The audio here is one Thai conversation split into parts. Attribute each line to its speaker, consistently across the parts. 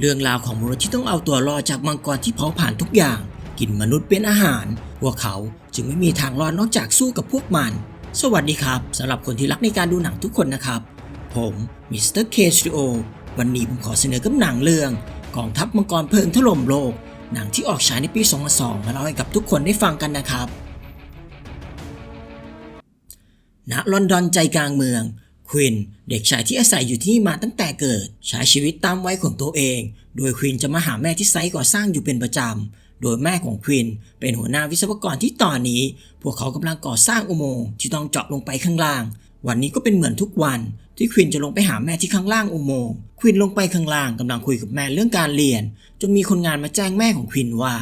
Speaker 1: เรื่องราวของมนุษย์ที่ต้องเอาตัวรอดจากมังกรที่เผาผ่านทุกอย่าง กินมนุษย์เป็นอาหาร พวกเขาจึงไม่มีทางรอดนอกจากสู้กับพวกมัน สวัสดีครับสำหรับคนที่รักในการดูหนังทุกคนนะครับ ผมมิสเตอร์เคชิโอวันนี้ผมขอเสนอกับหนังเรื่องกองทัพมังกรเพลิงถล่มโลก หนังที่ออกฉายในปี 2002 มาเล่าให้กับทุกคนได้ฟังกันนะครับณลอนดอนใจกลางเมือง ควินเด็กชายที่อาศัยอยู่ที่นี่มาตั้งแต่เกิด ใช้ชีวิตตามวัยของตัวเอง โดยควินจะมาหาแม่ที่ไซต์ก่อสร้างอยู่เป็นประจำ โดยแม่ของควินเป็นหัวหน้าวิศวกรที่ตอนนี้ พวกเขากำลังก่อสร้างอุโมงค์ที่ต้องเจาะลงไปข้างล่าง วันนี้ก็เป็นเหมือนทุกวันที่ควินจะลงไปหาแม่ที่ข้างล่างอุโมงค์ควินลงไปข้างล่างกำลังคุยกับแม่เรื่องการเรียน จนมีคนงานมาแจ้งแม่ของควินว่า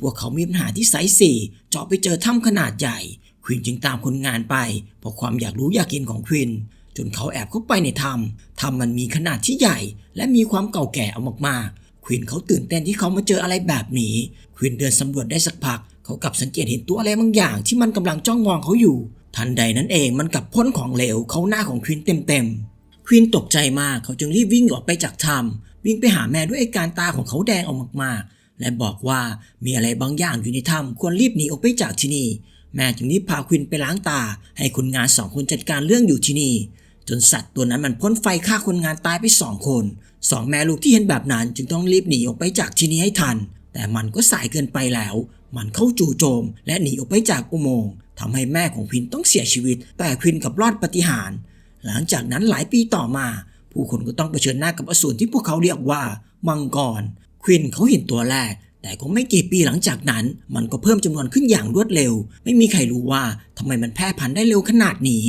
Speaker 1: พวกเขามีปัญหาที่ไซต์สี่เจาะไปเจอถ้ำขนาดใหญ่ควินจึงตามคนงานไปเพราะความอยากรู้อยากกินของควิน จนเขาแอบเข้าไปในถ้ำถ้ำมันมีขนาดที่ใหญ่ และมีความเก่าแก่เอามากๆควินเขาตื่นเต้นที่เขามาเจออะไรแบบนี้ควินเดินสำรวจได้สักพัก เขากลับสังเกตเห็นตัวอะไรบางอย่างที่มันกำลังจ้องมองเขาอยู่ ทันใดนั้นเองมันกลับพ่นของเหลวเขาหน้าของควินเต็มๆควินตกใจมากเขาจึงรีบวิ่งออกไปจากถ้ำวิ่งไปหาแม่ด้วยอาการตาของเขาแดงออกมากๆและบอกว่ามีอะไรบางอย่างอยู่ในถ้ำควรรีบหนีออกไปจากที่นี่ แม่จึงรีบพาควินไปล้างตา ให้คนงานสองคนจัดการเรื่องอยู่ที่นี่ จนสัตว์ตัวนั้นมันพ่นไฟฆ่าคนงานตายไปสองคนสองแม่ลูกที่เห็นแบบนั้นจึงต้องรีบหนีออกไปจากที่นี้ให้ทัน แต่มันก็สายเกินไปแล้ว มันเข้าจู่โจม และหนีออกไปจากอุโมงค์ทำให้แม่ของควินต้องเสียชีวิต แต่ควินกับรอดปฏิหาร หลังจากนั้นหลายปีต่อมา ผู้คนก็ต้องเผชิญหน้ากับอสูรที่พวกเขาเรียกว่ามังกรควินเขาเห็นตัวแรกแต่ก็ไม่กี่ปีหลังจากนั้น มันก็เพิ่มจำนวนขึ้นอย่างรวดเร็ว ไม่มีใครรู้ว่าทำไมมันแพร่พันธุ์ได้เร็วขนาดนี้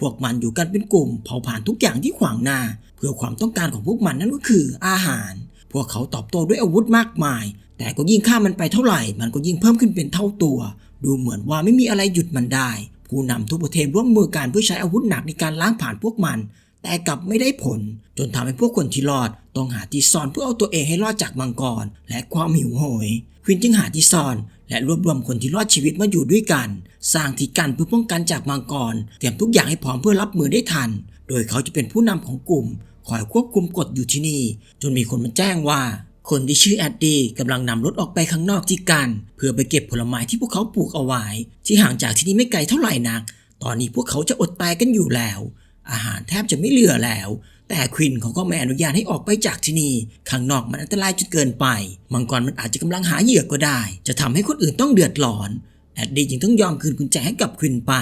Speaker 1: พวกมันอยู่กันเป็นกลุ่มเผาผลาญทุกอย่างที่ขวางหน้า เพื่อความต้องการของพวกมันนั่นก็คืออาหาร พวกเขาตอบโต้ด้วยอาวุธมากมาย แต่ก็ยิ่งฆ่ามันไปเท่าไหร่ มันก็ยิ่งเพิ่มขึ้นเป็นเท่าตัว ดูเหมือนว่าไม่มีอะไรหยุดมันได้ ผู้นำทุกประเทศร่วมมือกันเพื่อใช้อาวุธหนักในการล้างผ่านพวกมัน แต่กลับไม่ได้ผล จนทำให้พวกคนที่รอดต้องหาที่ซ่อนเพื่อเอาตัวเองให้รอดจากมังกร และความหิวโหยควินจึงหาที่ซ่อนและรวบรวมคนที่รอดชีวิตมาอยู่ด้วยกัน สร้างที่กันเพื่อป้องกันจากมังกร เตรียมทุกอย่างให้พร้อมเพื่อรับมือได้ทัน โดยเขาจะเป็นผู้นำของกลุ่ม คอยควบคุมกฎอยู่ที่นี่ จนมีคนมาแจ้งว่า คนที่ชื่อแอดดี้กำลังนำรถออกไปข้างนอกที่กัน เพื่อไปเก็บผลไม้ที่พวกเขาปลูกเอาไว้ ที่ห่างจากที่นี่ไม่ไกลเท่าไหร่นัก ตอนนี้พวกเขาจะอดตายกันอยู่แล้ว อาหารแทบจะไม่เหลือแล้ว แต่ควินเขาก็ไม่อนุญาตให้ออกไปจากที่นี่ ข้างนอกมันอันตรายจนเกินไป มังกรมันอาจจะกำลังหาเหยื่อก็ได้ จะทำให้คนอื่นต้องเดือดร้อน แอดดี้จึงต้องยอมคืนกุญแจให้กับควินไป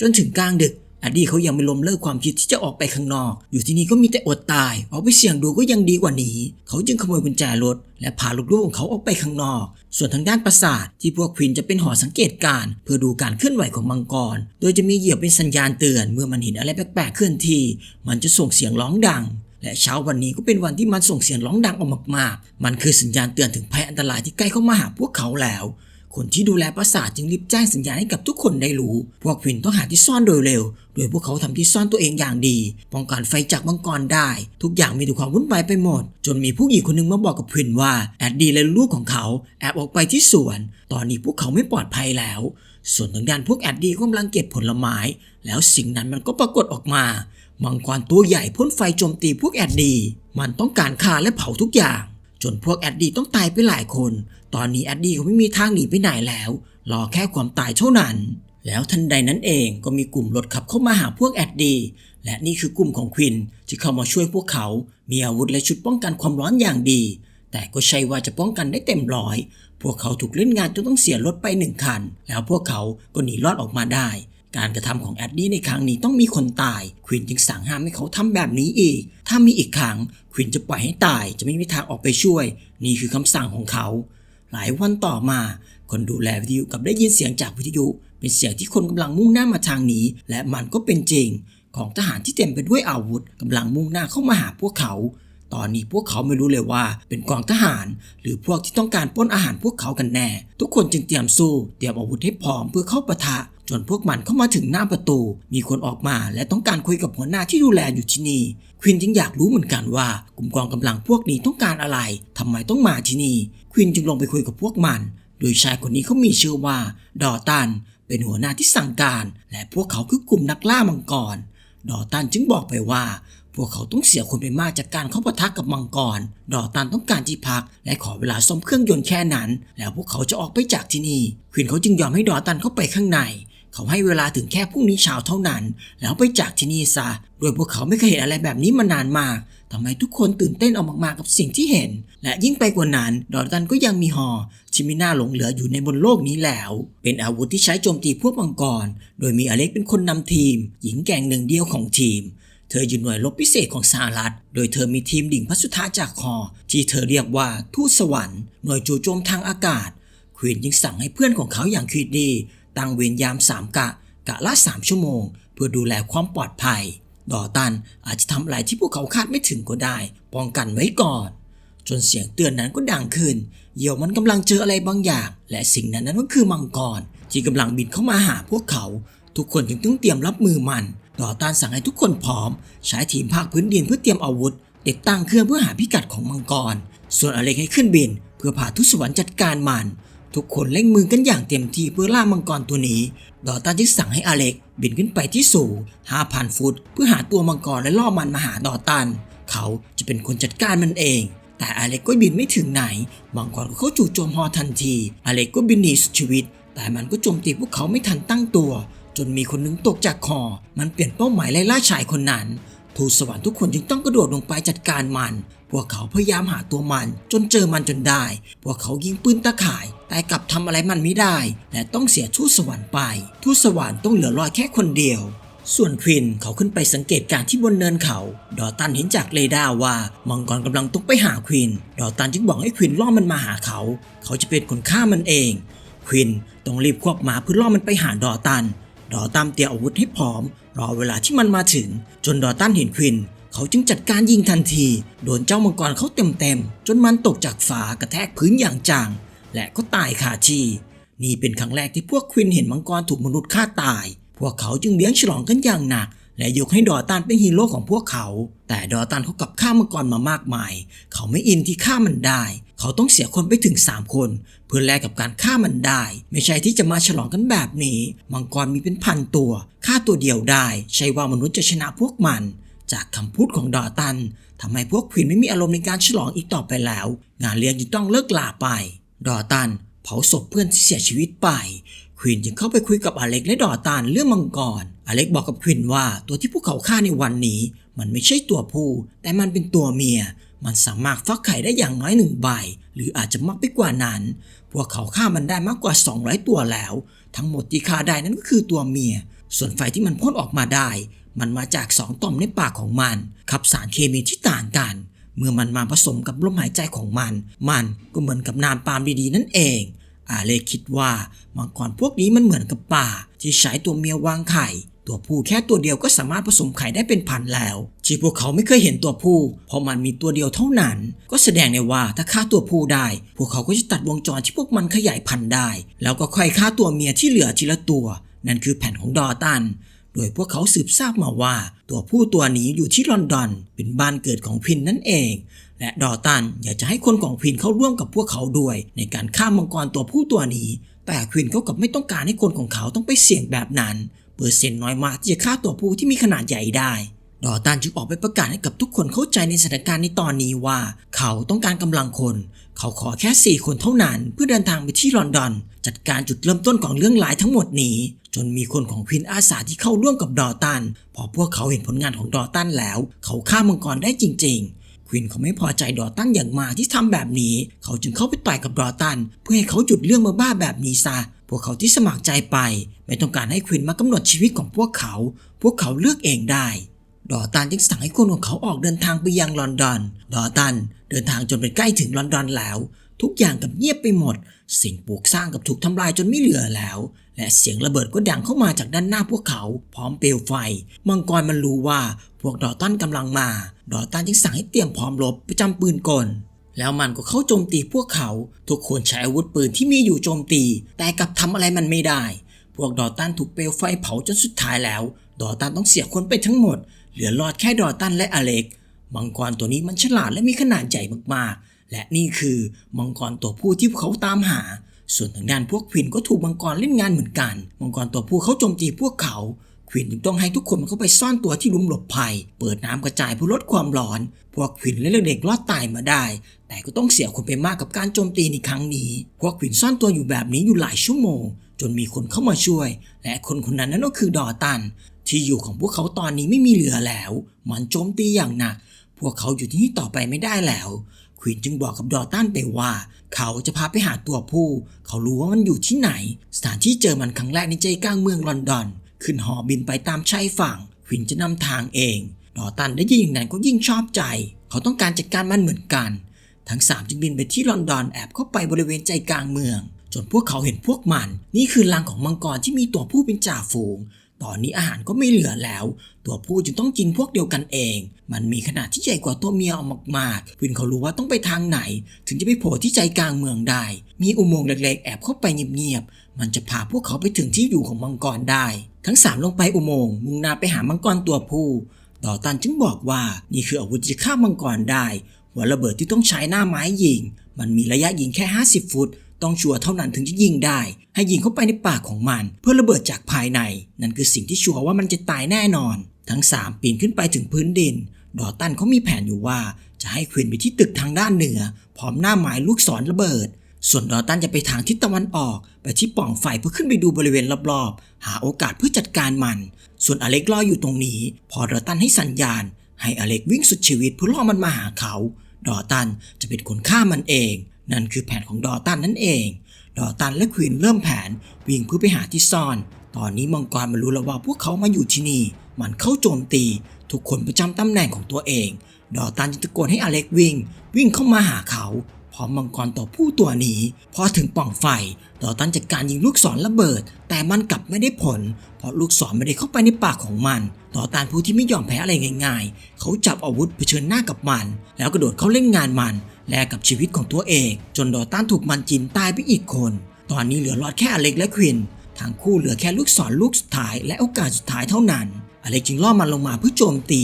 Speaker 1: จนถึงกลางดึก อดีเขายังไม่ล้มเลิกความคิดที่จะออกไปข้างนอก อยู่ที่นี่ก็มีแต่อดตายออกไปเสี่ยงดูก็ยังดีกว่านี้ เขาจึงขโมยกุญแจรถ และพาลูกๆของเขาออกไปข้างนอก ส่วนทางด้านปราสาทที่พวกควินจะเป็นหอสังเกตการเพื่อดูการเคลื่อนไหวของมังกร โดยจะมีเหยี่ยวเป็นสัญญาณเตือน เมื่อมันเห็นอะไรแปลกๆเคลื่อนที่ มันจะส่งเสียงร้องดัง และเช้าวันนี้ก็เป็นวันที่มันส่งเสียงร้องดังออกมากๆ มันคือสัญญาณเตือนถึงภัยอันตรายที่ใกล้เข้ามาหาพวกเขาแล้ว คนที่ดูแลปราสาทจึงรีบแจ้งสัญญาณให้กับทุกคนได้รู้ พวกควินต้องหาที่ซ่อนโดยเร็ว โดยพวกเขาทำที่ซ่อนตัวเองอย่างดี ป้องกันไฟจากมังกรได้ ทุกอย่างมีแต่ความวุ่นวายไปหมด จนมีผู้หญิงคนหนึ่งมาบอกกับควินว่าแอดดี้และลูกของเขาแอบออกไปที่สวน ตอนนี้พวกเขาไม่ปลอดภัยแล้ว ส่วนทางด้านพวกแอดดี้ก็กำลังเก็บผลไม้ แล้วสิ่งนั้นมันก็ปรากฏออกมา มังกรตัวใหญ่พ่นไฟโจมตีพวกแอดดี้ มันต้องการฆ่าและเผาทุกอย่าง จนพวกแอดดี้ต้องตายไปหลายคน ตอนนี้แอดดี้เขาไม่มีทางหนีไปไหนแล้ว รอแค่ความตายเท่านั้น แล้วทันใดนั้นเองก็มีกลุ่มรถขับเข้ามาหาพวกแอดดี้และนี่คือกลุ่มของควินที่เข้ามาช่วยพวกเขา มีอาวุธและชุดป้องกันความร้อนอย่างดี แต่ก็ใช่ว่าจะป้องกันได้เต็มร้อย พวกเขาถูกเล่นงานจนต้องเสียรถไปหนึ่งคัน แล้วพวกเขาก็หนีรอดออกมาได้ การกระทำของแอดดี้ในครั้งนี้ต้องมีคนตายควินจึงสั่งห้ามให้เขาทำแบบนี้อีก ถ้ามีอีกครั้งควินจะปล่อยให้ตายจะไม่มีทางออกไปช่วย นี่คือคำสั่งของเขา หลายวันต่อมา คนดูแลวิทยุกับได้ยินเสียงจากวิทยุ เป็นเสียงที่คนกำลังมุ่งหน้ามาทางนี้ และมันก็เป็นจริง ของทหารที่เต็มไปด้วยอาวุธกำลังมุ่งหน้าเข้ามาหาพวกเขา ตอนนี้พวกเขาไม่รู้เลยว่า เป็นกองทหาร หรือพวกที่ต้องการปล้นอาหารพวกเขากันแน่ ทุกคนจึงเตรียมสู้ เตรียมอาวุธให้พร้อมเพื่อเข้าปะทะ จนพวกมันเข้ามาถึงหน้าประตู มีคนออกมาและต้องการคุยกับหัวหน้าที่ดูแลอยู่ที่นี่ ควินจึงอยากรู้เหมือนกันว่ากลุ่มกองกำลังพวกนี้ต้องการอะไรทำไมต้องมาที่นี่ ควินจึงลงไปคุยกับพวกมัน โดยชายคนนี้เขามีชื่อว่า ดอตัน เป็นหัวหน้าที่สั่งการ และพวกเขาคือกลุ่มนักล่ามังกร ดอตันจึงบอกไปว่า พวกเขาต้องเสียคนไปมากจากการเข้าปะทะกับมังกร ดอตันต้องการที่พัก และขอเวลาซ่อมเครื่องยนต์แค่นั้น แล้วพวกเขาจะออกไปจากที่นี่ ควินเขาจึงยอมให้ดอตันเข้าไปข้างใน เขาให้เวลาถึงแค่พรุ่งนี้เช้าเท่านั้น แล้วไปจากที่นี่ซะโดยพวกเขาไม่เคยเห็นอะไรแบบนี้มานานมากทำไมทุกคนตื่นเต้นออกมากๆกับสิ่งที่เห็น และยิ่งไปกว่านั้น ดอตันก็ยังมีหอที่มีหน้าหลงเหลืออยู่ในบนโลกนี้แล้ว เป็นอาวุธที่ใช้โจมตีพวกมังกร โดยมีอเล็กเป็นคนนำทีม หญิงแก่งหนึ่งเดียวของทีม เธออยู่หน่วยรบพิเศษของสหรัฐ โดยเธอมีทีมดิ่งพัสุธาจากคอ ที่เธอเรียกว่าทูตสวรรค์ หน่วยจู่โจมทางอากาศ ควีนจึงสั่งให้เพื่อนของเขาอย่างควิดดี ตั้งเวรยามสามกะ กะละสามชั่วโมง เพื่อดูแลความปลอดภัย ดอตันอาจจะทำอะไรที่พวกเขาคาดไม่ถึงก็ได้ ป้องกันไว้ก่อน จนเสียงเตือนนั้นก็ดังขึ้น เหยี่ยวมันกำลังเจออะไรบางอย่าง และสิ่งนั้นนั้นก็คือมังกร ที่กำลังบินเข้ามาหาพวกเขา ทุกคนจึงต้องเตรียมรับมือมัน ดอตันสั่งให้ทุกคนพร้อม ใช้ทีมภาคพื้นดินเพื่อเตรียมอาวุธ ติดตั้งเครื่องเพื่อหาพิกัดของมังกร ส่วนอเล็กให้ขึ้นบิน เพื่อพาทุสวรรค์จัดการมัน ทุกคนเล่งมือกันอย่างเต็มที่เพื่อล่ามังกรตัวนี้ ดอตันจึงสั่งให้อเล็กบินขึ้นไปที่สูง5,000 ฟุต เพื่อหาตัวมังกรและล่อมันมาหาดอตัน เขาจะเป็นคนจัดการมันเอง แต่อเล็กก็บินไม่ถึงไหน มังกรก็เข้าจู่โจมฮอทันที อเล็กก็บินหนีสุดชีวิต แต่มันก็โจมตีพวกเขาไม่ทันตั้งตัว จนมีคนหนึงตกจากคอ มันเปลี่ยนเป้าหมายไล่ล่าชายคนนั้น ทูตสวรรค์ทุกคนจึงต้องกระโดดลงไปจัดการมัน พวกเขาพยายามหาตัวมันจนเจอมันจนได้ พวกเขายิงปืนตะข่าย แต่กลับทำอะไรมันไม่ได้ และต้องเสียทูตสวรรค์ไป ทูตสวรรค์ต้องเหลือรอยแค่คนเดียว ส่วนควินเขาขึ้นไปสังเกตการณ์ที่บนเนินเขา ดอตันเห็นจากเรดาร์ว่ามังกรกำลังตกไปหาควิน ดอตันจึงบอกให้ควินล่อมันมาหาเขา เขาจะเป็นคนฆ่ามันเอง ควินต้องรีบควบมาเพื่อล่อมันไปหาดอตัน ดอตันเตรียมอาวุธให้พร้อม รอเวลาที่มันมาถึง จนดอตันเห็นควิน เขาจึงจัดการยิงทันที โดนเจ้ามังกรเขาเต็มๆ จนมันตกจากฝากระแทกพื้นอย่างจัง และก็ตายคาทีนี่เป็นครั้งแรกที่พวกควินเห็นมังกรถูกมนุษย์ฆ่าตาย พวกเขาจึงเลี้ยงฉลองกันอย่างหนัก และยกให้ดอตันเป็นฮีโร่ของพวกเขา แต่ดอตันเขากลับฆ่ามังกรมามากมาย เขาไม่อินที่ฆ่ามันได้ เขาต้องเสียคนไปถึง 3 คน เพื่อแลกกับการฆ่ามันได้ ไม่ใช่ที่จะมาฉลองกันแบบนี้ มังกรมีเป็นพันตัวฆ่าตัวเดียวได้ ใช่ว่ามนุษย์จะชนะพวกมัน จากคำพูดของดอตันทำให้พวกควินไม่มีอารมณ์ในการฉลองอีกต่อไปแล้ว งานเลี้ยงจึงต้องเลิกลาไป ดอตันเผาศพเพื่อนที่เสียชีวิตไป ควินจึงเข้าไปคุยกับอเล็กและดอตันเรื่องมังกร อเล็กบอกกับควินว่าตัวที่พวกเขาฆ่าในวันนี้ มันไม่ใช่ตัวผู้ แต่มันเป็นตัวเมีย มันสามารถฟักไข่ได้อย่างน้อยหนึ่งใบ หรืออาจจะมากไปกว่านั้น พวกเขาฆ่ามันได้มากกว่า 200 ตัวแล้ว ทั้งหมดที่ฆ่าได้นั้นก็คือตัวเมีย ส่วนไฟที่มันพ่นออกมาได้ มันมาจากสองต่อมในปากของมันขับสารเคมีที่ต่างกัน เมื่อมันมาผสมกับลมหายใจของมัน มันก็เหมือนกับน้ำปาล์มดีๆ นั่นเองอาเลคิดว่ามังกรพวกนี้มันเหมือนกับป่า ที่ใช้ตัวเมียวางไข่ ตัวผู้แค่ตัวเดียวก็สามารถผสมไข่ได้เป็นพันแล้วที่พวกเขาไม่เคยเห็นตัวผู้ เพราะมันมีตัวเดียวเท่านั้น ก็แสดงได้ว่าถ้าฆ่าตัวผู้ได้ พวกเขาก็จะตัดวงจรที่พวกมันขยายพันธุ์ได้ แล้วก็ค่อยฆ่าตัวเมียที่เหลือทีละตัว นั่นคือแผนของดอตัน โดยพวกเขาสืบทราบมาว่า ตัวผู้ตัวนี้อยู่ที่ลอนดอน เป็นบ้านเกิดของพินนั่นเอง และดอตันอยากจะให้คนของพินเข้าร่วมกับพวกเขาด้วย ในการฆ่ามังกรตัวผู้ตัวนี้ แต่ควินเขากลับไม่ต้องการให้คนของเขาต้องไปเสี่ยงแบบนั้น เปอร์เซ็นต์น้อยมากที่จะฆ่าตัวผู้ที่มีขนาดใหญ่ได้ ดอตันจึงออกไปประกาศให้กับทุกคนเข้าใจในสถานการณ์ในตอนนี้ว่า เขาต้องการกำลังคน เขาขอแค่ 4 คนเท่านั้น เพื่อเดินทางไปที่ลอนดอน จัดการจุดเริ่มต้นของเรื่องร้ายทั้งหมดนี้ จนมีคนของควินอาสาที่เข้าร่วมกับดอตัน พอพวกเขาเห็นผลงานของดอตันแล้ว เขาฆ่ามังกรได้จริง ๆ ควินเขาไม่พอใจดอตันอย่างมากที่ทำแบบนี้ เขาจึงเข้าไปต่อยกับดอตัน เพื่อให้เขาหยุดเรื่องมาบ้าแบบนี้ซะพวกเขาที่สมัครใจไป ไม่ต้องการให้ควินมากำหนดชีวิตของพวกเขา พวกเขาเลือกเองได้ ดอตันจึงสั่งให้คนของเขาออกเดินทางไปยังลอนดอน ดอตันเดินทางจนไปใกล้ถึงลอนดอนแล้ว ทุกอย่างกับเงียบไปหมด สิ่งปลูกสร้างกับถูกทำลายจนไม่เหลือแล้ว และเสียงระเบิดก็ดังเข้ามาจากด้านหน้าพวกเขา พร้อมเปลวไฟ มังกรมันรู้ว่าพวกดอตันกำลังมา ดอตันจึงสั่งให้เตรียมพร้อมรบประจำปืนกลแล้วมันก็เข้าโจมตีพวกเขา ทุกคนใช้อาวุธปืนที่มีอยู่โจมตี แต่กลับทำอะไรมันไม่ได้ พวกดอตันถูกเปลวไฟเผาจนสุดท้ายแล้ว ดอตันต้องเสียคนไปทั้งหมด เหลือรอดแค่ดอตันและอเล็ก มังกรตัวนี้มันฉลาดและมีขนาดใหญ่มากๆ และนี่คือมังกรตัวผู้ที่เขาตามหา ส่วนทางด้านพวกควินก็ถูกมังกรเล่นงานเหมือนกัน มังกรตัวผู้เขาโจมตีพวกเขาควินจึงต้องให้ทุกคนเข้าไปซ่อนตัวที่ลุมหลบภัย เปิดน้ำกระจายเพื่อลดความร้อน พวกควินและเด็กๆรอดตายมาได้ แต่ก็ต้องเสียคนไปมากกับการโจมตีในครั้งนี้ พวกควินซ่อนตัวอยู่แบบนี้อยู่หลายชั่วโมง จนมีคนเข้ามาช่วย และคนคนนั้นนั่นก็คือดอตัน ที่อยู่ของพวกเขาตอนนี้ไม่มีเหลือแล้ว มันโจมตีอย่างหนัก พวกเขาอยู่ที่นี่ต่อไปไม่ได้แล้ว ควินจึงบอกกับดอตันไปว่า เขาจะพาไปหาตัวผู้ เขารู้ว่ามันอยู่ที่ไหน สถานที่เจอมันครั้งแรกในใจกลางเมืองลอนดอน ขึ้นหอบินไปตามชายฝั่ง ควินจะนำทางเอง ดอตันได้ยินอย่างนั้นก็ยิ่งชอบใจ เขาต้องการจัดการมันเหมือนกัน ทั้งสามจึงบินไปที่ลอนดอนแอบเข้าไปบริเวณใจกลางเมืองจนพวกเขาเห็นพวกมัน นี่คือรังของมังกรที่มีตัวผู้เป็นจ่าฝูง ตอนนี้อาหารก็ไม่เหลือแล้ว ตัวผู้จึงต้องกินพวกเดียวกันเอง มันมีขนาดที่ใหญ่กว่าตัวเมียออกมากๆวินเขารู้ว่าต้องไปทางไหน ถึงจะไปโผล่ที่ใจกลางเมืองได้ มีอุโมงค์เล็กๆแอบเข้าไปเงียบๆ มันจะพาพวกเขาไปถึงที่อยู่ของมังกรได้ ทั้งสามลงไปอุโมงค์มุ่งหน้าไปหามังกรตัวผู้ดอตันจึงบอกว่านี่คืออาวุธที่ฆ่ามังกรได้หัวระเบิดที่ต้องใช้หน้าไม้ยิง มันมีระยะยิงแค่ 50 ฟุต ต้องชัวร์เท่านั้นถึงจะยิงได้ ให้ยิงเข้าไปในปากของมัน เพื่อระเบิดจากภายใน นั่นคือสิ่งที่ชัวร์ว่ามันจะตายแน่นอน ทั้ง 3 ปีนขึ้นไปถึงพื้นดิน ดอตันเขามีแผนอยู่ว่า จะให้ควินไปที่ตึกทางด้านเหนือ พร้อมหน้าไม้ลูกศรระเบิด ส่วนดอตันจะไปทางทิศตะวันออก ไปที่ปล่องไฟเพื่อขึ้นไปดูบริเวณรอบๆ หาโอกาสเพื่อจัดการมัน ส่วนอเล็กรออยู่ตรงนี้ พอดอตันให้สัญญาณ ให้อเล็กวิ่งสุดชีวิตเพื่อล่อมันมาหาเขา ดอตันจะเป็นคนฆ่ามันเอง นั่นคือแผนของดอตันนั่นเอง ดอตันและควีนเริ่มแผนวิ่งเพื่อไปหาที่ซ่อน ตอนนี้มังกรมันรู้แล้วว่าพวกเขามาอยู่ที่นี่ มันเข้าโจมตี ทุกคนประจำตำแหน่งของตัวเอง ดอตันจึงตะโกนให้อเล็กวิ่ง วิ่งเข้ามาหาเขาพร้อมมังกรตัวผู้ตัวนี้ พอถึงปล่องไฟดอตันจัดการยิงลูกศรระเบิด แต่มันกลับไม่ได้ผล เพราะลูกศรไม่ได้เข้าไปในปากของมันดอตันผู้ที่ไม่ยอมแพ้อะไรง่าย ๆ เขาจับอาวุธเผชิญหน้ากับมัน แล้วกระโดดเข้าเล่นงานมัน แลกกับชีวิตของตัวเอง จนดอตันถูกมันจินตายไปอีกคน ตอนนี้เหลือรอดแค่อเล็กและควินทั้งคู่เหลือแค่ลูกศรลูกสุดท้ายและโอกาสสุดท้ายเท่านั้น อเล็กจึงล่อมันลงมาเพื่อโจมตี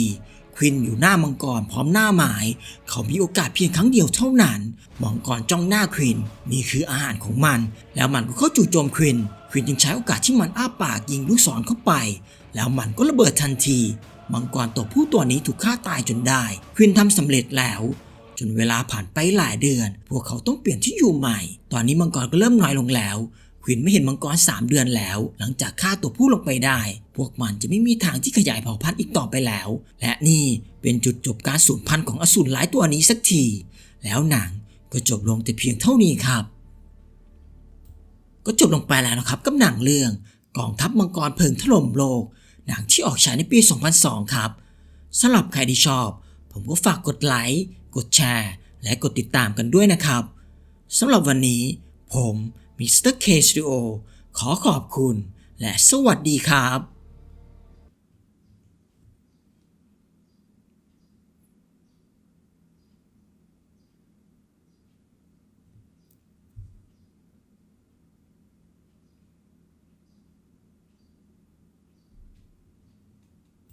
Speaker 1: ควินอยู่หน้ามังกรพร้อมหน้าหมาย เขามีโอกาสเพียงครั้งเดียวเท่านั้น มังกรจ้องหน้าควินนี่คืออาหารของมัน แล้วมันก็เข้าจู่โจมควิน ควินจึงใช้โอกาสที่มันอ้าปากยิงลูกศรเข้าไป แล้วมันก็ระเบิดทันที มังกรตัวผู้ตัวนี้ถูกฆ่าตายจนได้ ควินทำสำเร็จแล้ว จนเวลาผ่านไปหลายเดือน พวกเขาต้องเปลี่ยนที่อยู่ใหม่ ตอนนี้มังกรก็เริ่มน้อยลงแล้วควินไม่เห็นมังกร 3 เดือนแล้ว หลังจากฆ่าตัวผู้ลงไปได้ พวกมันจะไม่มีทางที่ขยายเผ่าพันธุ์อีกต่อไปแล้ว และนี่เป็นจุดจบการสูญพันธุ์ของอสูรหลายตัวนี้สักที แล้วหนังก็จบลงแต่เพียงเท่านี้ครับ ก็จบลงไปแล้วนะครับกับหนังเรื่องกองทัพมังกรเพลิงถล่มโลก หนังที่ออกฉายในปี 2002 ครับสำหรับใครที่ชอบ ผมก็ฝากกดไลค์ กดแชร์ และกดติดตามกันด้วยนะครับสำหรับวันนี้ผมมิสเตอร์เคสตูดิโอขอขอบคุณ และสวัสดีครับ